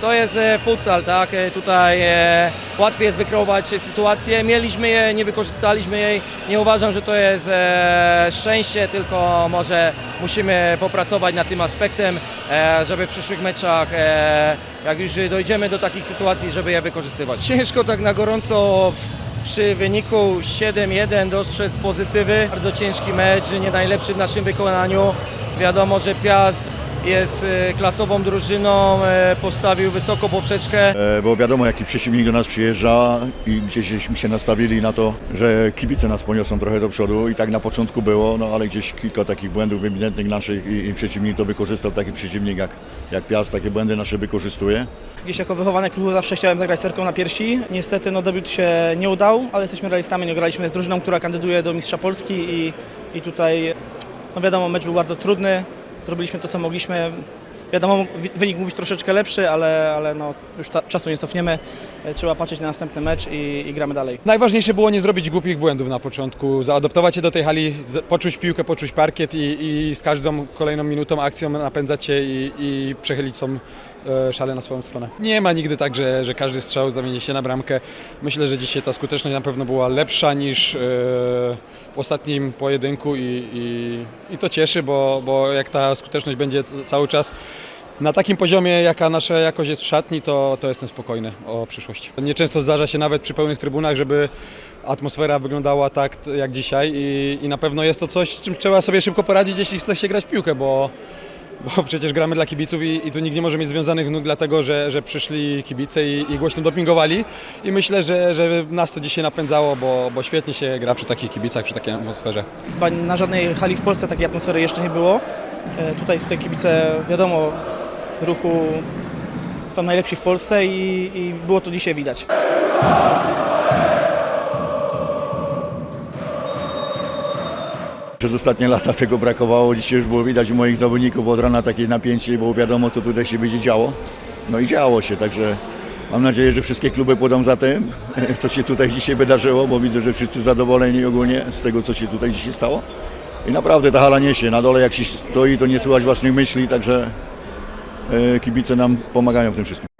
To jest e, futsal, tak? E, Tutaj e, łatwiej jest wykreować sytuację. Mieliśmy je, nie wykorzystaliśmy jej. Nie uważam, że to jest szczęście, tylko może musimy popracować nad tym aspektem, żeby w przyszłych meczach, jak już dojdziemy do takich sytuacji, żeby je wykorzystywać. Ciężko tak na gorąco przy wyniku 7-1 dostrzec pozytywy. Bardzo ciężki mecz, nie najlepszy w naszym wykonaniu. Wiadomo, że Piast jest e, klasową drużyną, e, postawił wysoko poprzeczkę. E, bo wiadomo jaki przeciwnik do nas przyjeżdża i gdzieś żeśmy się nastawili na to, że kibice nas poniosą trochę do przodu i tak na początku było, no ale gdzieś kilka takich błędów ewidentnych naszych i, i przeciwnik to wykorzystał, taki przeciwnik jak, jak Piast, takie błędy nasze wykorzystuje. Gdzieś jako wychowany klubu zawsze chciałem zagrać cerką na piersi. Niestety no, debiut się nie udał, ale jesteśmy realistami, nie graliśmy z drużyną, która kandyduje do Mistrza Polski i, i tutaj, no wiadomo, mecz był bardzo trudny. Zrobiliśmy to, co mogliśmy. Wiadomo, wi- wynik mógł być troszeczkę lepszy, ale, ale no, już czasu nie cofniemy. E, Trzeba patrzeć na następny mecz i, i gramy dalej. Najważniejsze było nie zrobić głupich błędów na początku, zaadoptować się do tej hali, poczuć piłkę, poczuć parkiet i, i z każdą kolejną minutą, akcją napędzać się i, i przechylić tą e, szalę na swoją stronę. Nie ma nigdy tak, że, że każdy strzał zamieni się na bramkę. Myślę, że dzisiaj ta skuteczność na pewno była lepsza niż w ostatnim pojedynku i, i, i to cieszy, bo, bo jak ta skuteczność będzie cały czas na takim poziomie, jaka nasza jakość jest w szatni, to, to jestem spokojny o przyszłość. Nieczęsto zdarza się nawet przy pełnych trybunach, żeby atmosfera wyglądała tak jak dzisiaj i, i na pewno jest to coś, z czym trzeba sobie szybko poradzić, jeśli chce się grać w piłkę, bo, bo przecież gramy dla kibiców i, i tu nikt nie może mieć związanych nóg dlatego, że, że przyszli kibice i, i głośno dopingowali i myślę, że, że nas to dzisiaj napędzało, bo, bo świetnie się gra przy takich kibicach, przy takiej atmosferze. Chyba na żadnej hali w Polsce takiej atmosfery jeszcze nie było. E, Tutaj, tutaj kibice, wiadomo, z ruchu są najlepsi w Polsce i, i było to dzisiaj widać. Przez ostatnie lata tego brakowało, dzisiaj już było widać u moich zawodników, bo od rana takie napięcie, bo wiadomo co tutaj się będzie działo. No i działo się, także mam nadzieję, że wszystkie kluby pójdą za tym, co się tutaj dzisiaj wydarzyło, bo widzę, że wszyscy zadowoleni ogólnie z tego, co się tutaj dzisiaj stało. I naprawdę ta hala niesie, na dole jak się stoi, to nie słychać własnych myśli, także e, kibice nam pomagają w tym wszystkim.